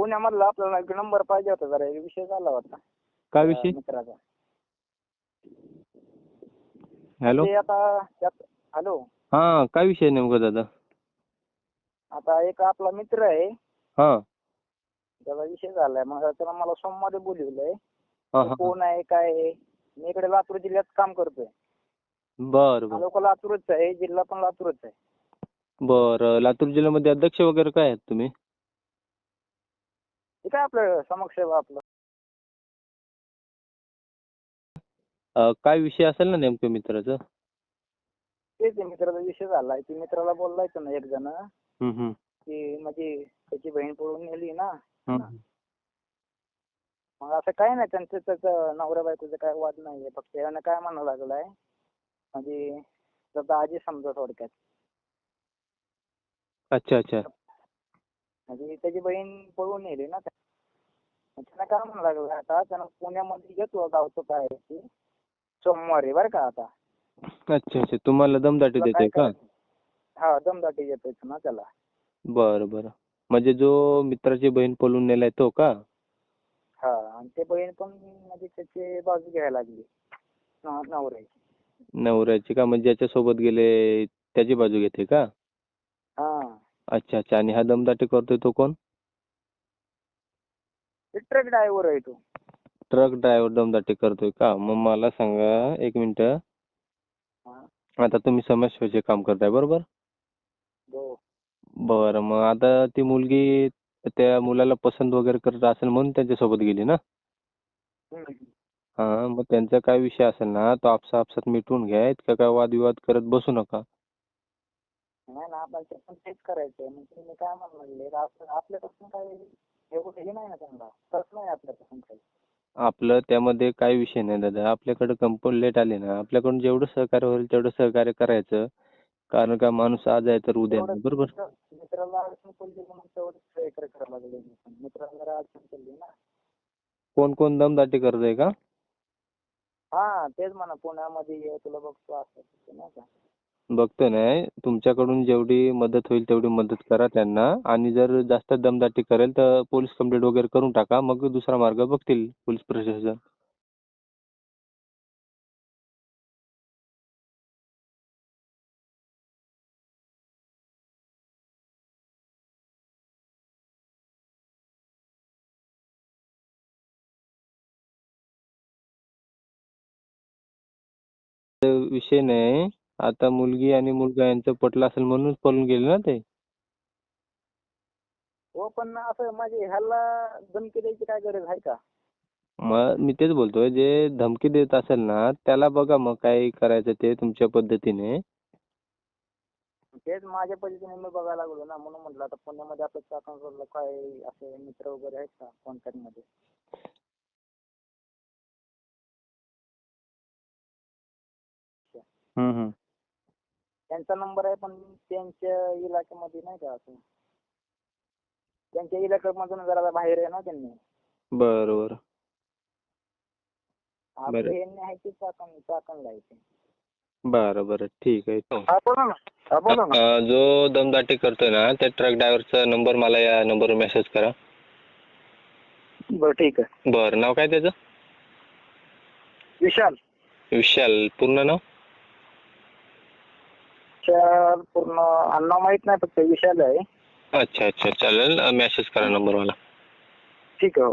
पुण्यामधला आपल्याला एक नंबर पाहिजे होता जरा एक विषय झाला होता. काय विषय? मित्राचा. हॅलो? ते आता त्यात हॅलो? हा काय विषय नेमका दादा? आता एक आपला मित्र आहे. हा. त्याचा विषय झालाय. मग त्याला मला सोमवारी बोलवलंय. हा हा कोण आहे काय आहे? मी इकडे लातूर जिल्ह्यात काम करतोय. बर बर. लोक लातूरच आहे जिल्हा पण लातूरच आहे. बर लातूर जिल्ह्यामध्ये अध्यक्ष वगैरे काय आहेत तुम्ही? काय आपलं समक्ष आहे आपलं? अं, काय विषय असेल ना नेमकं मित्राचं? तेच आहे मित्राचा विषय झालाय. ते मित्राला बोलायचं ना एक जण. हम्म, हम्म. की म्हणजे त्याची बहीण पळून नेली ना. हम्म. मग असं काय नाही त्यांचं त्याचं नवऱ्या बायकोचं काय वाद नाहीये. फक्त यानं काय म्हणायला लागलाय म्हणजे त्याचा आजी समजा थोडक्यात. अच्छा अच्छा. म्हणजे त्याची बहीण पळून नेली ना त्यानं काय म्हणायला लागलाय आता त्यानं पुण्यामध्ये घेतो गावचं काय ते. सोमवारी बरं का आता. अच्छा अच्छा. तुम्हाला दमदाटी तुला काय का? करायचं? हा दमदाटी येतोय ना त्याला. बरं बरं. म्हणजे जो मित्राची बहीण पळून नेलाय तो का? हा आणि ते बहीण पण म्हणजे त्याची बाजू घ्यायला लागली. न- नवऱ्याची. नवऱ्याची का? म्हणजे ज्याच्यासोबत गेले त्याची बाजू घेते का? अच्छा अच्छा. आणि हा दमदाटी करतोय तो कोण? ट्रक ड्रायव्हर आहे तो. ट्रक ड्रायव्हर दमदाटी करतोय का? मग मला सांगा एक मिनिट. हा. आता तुम्ही समाजसेवेचे काम करताय बरोबर? हो. बरं मग आता ती मुलगी त्या मुलाला पसंत वगैरे करत असेल म्हणून त्यांच्यासोबत गेली ना. हा मग त्यांचा काय विषय असेल ना? तो आपसा आपसात मिटवून घ्या. इतका काय वादविवाद करत बसू नका. नाही ना ते पण तेच करायचंय. मग तुम्ही काय म्हणले आपलं आपल्यापासून काय एवढं हे नाही ना त्यांना. प्रश्न नाही आपल्यापासून काही. आपलं त्यामध्ये काही विषय नाही दादा. आपल्याकडे कंप्लेंट आली ना आपल्याकडून जेवढं सहकार्य होईल तेवढं सहकार्य करायचं. कारण का माणूस आज आहे तर उद्या नाही. बरोबर? मित्र- मित्राला अडचण पडली म्हणून तेवढंच करायला लागले मी पण. मित्राला जरा अडचण पडली ना. कोण कोण दमदाटी करतंय का? हा तेच म्हणा पुण्यामध्ये ये तुला बघतो असं तसं नाही का? बघतो नाही तुमच्याकडून जेवढी मदत होईल तेवढी मदत करा त्यांना. आणि जर जास्त दमदाटी करेल तर पोलीस कंप्लेंट वगैरे करून टाका मग दुसरा मार्ग बघतील पोलीस प्रशासन. विषय नाही. आता मुलगी आणि मुलगा यांचं पटलं असेल म्हणूनच पळून गेले ना ते? हो पण असं म्हणजे ह्याला धमकी द्यायची काय गरज आहे का? मग मी तेच बोलतोय जे धमकी देत असेल ना त्याला बघा मग काय करायचं ते तुमच्या पद्धतीने. तेच माझ्या पद्धतीने मी बघायला लागलो ना म्हणून म्हटलं आता पुण्यामध्ये आपल्या चाकणला काय असे मित्र वगैरे आहेत का कॉन्टॅक्टमध्ये हम्म, हम्म. त्यांचा नंबर आहे पण त्यांच्या इलाक्यामध्ये नाही का असं त्यांच्या इलाक्यामधून जरा बाहेर आहे ना त्यांनी. बरं बरं आपले बरं. हे ते चाकण चाकणला आहे ते. बरं बरं ठीक आहे. हा बोला ना. हा बोला ना. अं, जो दमदाटी करतोय ना त्या ट्रक ड्रायव्हरचा नंबर मला या नंबरवर मेसेज करा. बरं ठीक आहे. बरं नाव काय त्याचं? विशाल. विशाल पूर्ण नाव? विशाल पूर्ण अण्णा माहीत नाही फक्त विशाल आहे. अच्छा अच्छा चालेल. मेसेज करा नंबर मला ठीक आहे हो.